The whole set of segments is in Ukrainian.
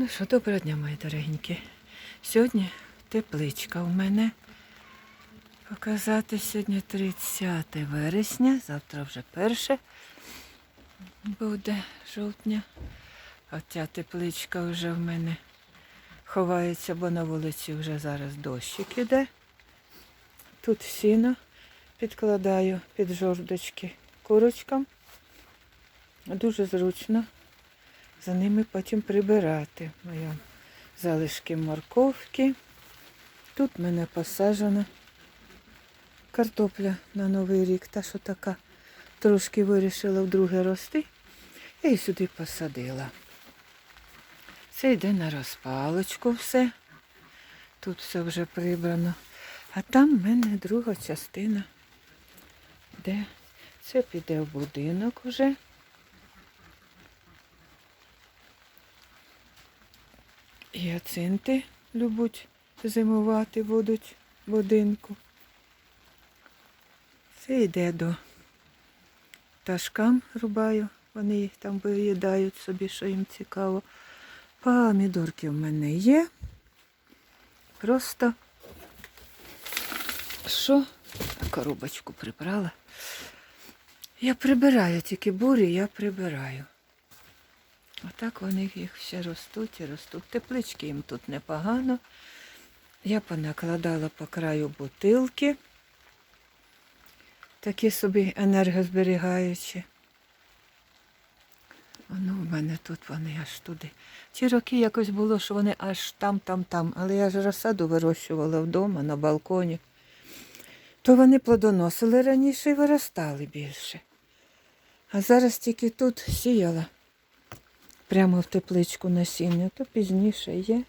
Ну що, доброго дня, мої дорогенькі. Сьогодні тепличка у мене. Показати сьогодні 30 вересня, завтра вже перше буде жовтня. А ця тепличка вже в мене ховається, бо на вулиці вже зараз дощик іде. Тут сіно підкладаю під жордочки курочкам. Дуже зручно за ними потім прибирати. Моя залишки морковки. Тут в мене посаджена картопля на Новий рік, та що така трошки вирішила вдруге рости. Я її сюди посадила. Це йде на розпалочку все. Тут все вже прибрано. А там в мене друга частина, де це піде в будинок уже. Гіацинти любуть зимувати будуть будинку. Це йде до пташкам рубаю. Вони їх там виїдають собі, що їм цікаво. Помідорки в мене є. Просто що? Коробочку прибрала. Я прибираю, тільки бурі я прибираю. Отак вони їх ще ростуть і ростуть. Теплички їм тут непогано. Я понакладала по краю бутилки. Такі собі енергозберігаючі. Ну, в мене тут вони аж туди. Ті роки якось було, що вони аж там, там, там. Але я ж розсаду вирощувала вдома на балконі. То вони плодоносили раніше і виростали більше. А зараз тільки тут сіяла прямо в тепличку насіння, то пізніше є.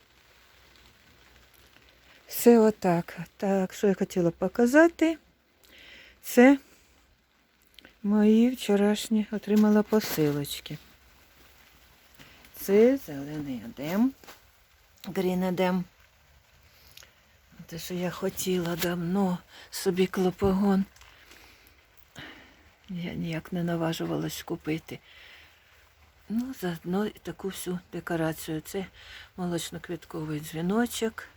Все отак. Так, що я хотіла показати, це мої вчорашні отримала посилочки. Це зелений адем, грін адем. Те, що я хотіла давно собі клопогон. Я ніяк не наважувалась купити. Ну, заодно і таку всю декорацію. Це молочно-квітковий дзвіночок.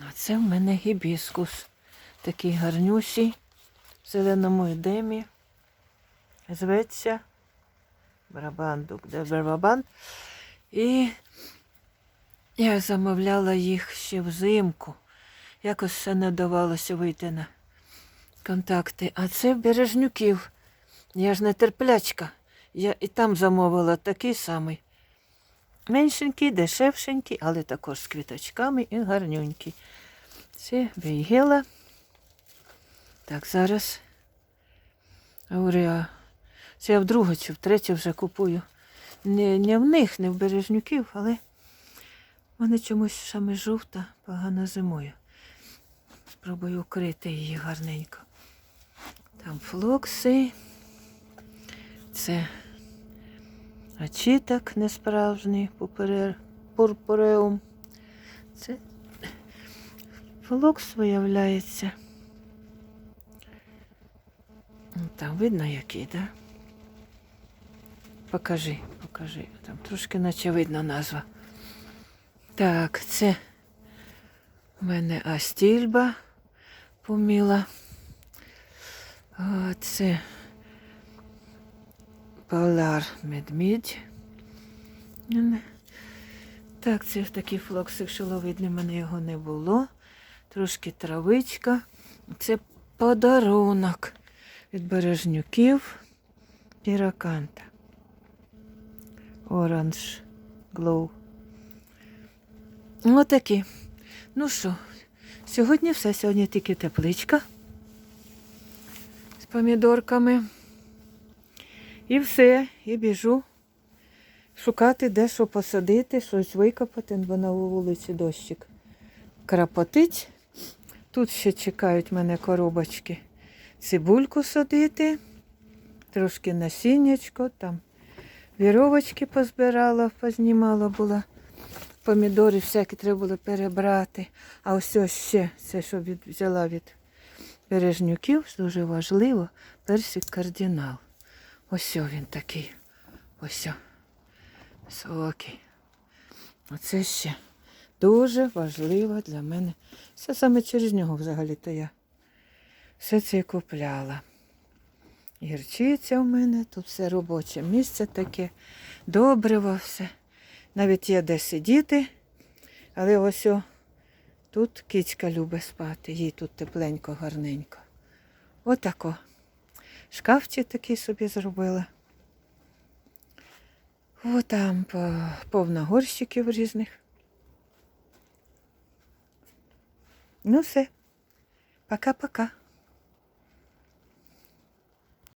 А це в мене гібіскус. Такий гарнюсій, в зеленому едемі. Зветься барабандук, де барабан. І я замовляла їх ще взимку. Якось все не давалося вийти на контакти. А це Бережнюків. Я ж не терплячка. Я і там замовила такий самий. Меншенький, дешевшенький, але також з квіточками і гарнюнький. Це вейгела. Так, зараз. Ауреа. Це я вдруге чи втретє вже купую. Не, не в них, не в бережнюків, але вони чомусь саме жовта, погано зимою. Спробую укрити її гарненько. Там флокси. Це очіток несправжній пупере- пурпуреум. Це флокс виявляється. Ну, Там видно який, так? Да? Покажи, покажи. Там трошки наче видно назва. Так, це в мене астільба поміла. А це Полар медмідь. Так, це такий флоксик шиловидний, в мене його не було. Трошки травичка. Це подарунок від бережнюків піраканта. Оранж Глоу. Отакі. Ну що, сьогодні все. Сьогодні тільки тепличка з помідорками. І все, і біжу шукати, де що посадити, щось викопати, бо на вулиці дощик крапотить. Тут ще чекають мене коробочки. Цибульку садити, трошки насіннячко, там віровочки позбирала, познімала була. Помідори всякі треба було перебрати. А ось ось ще це, що від, взяла від бережнюків, дуже важливо, персик кардинал. Ось він такий. Ось. Соки. Оце ще дуже важливо для мене. Це саме через нього взагалі-то я все це купляла. Гірчиця у мене, тут все робоче місце таке, добриво все. Навіть є де сидіти, але ось о, тут кицька любить спати, їй тут тепленько, гарненько. Отако. Шкафчик такий собі зробила. О, там по- повно горщиків різних. Ну все. Пока-пока.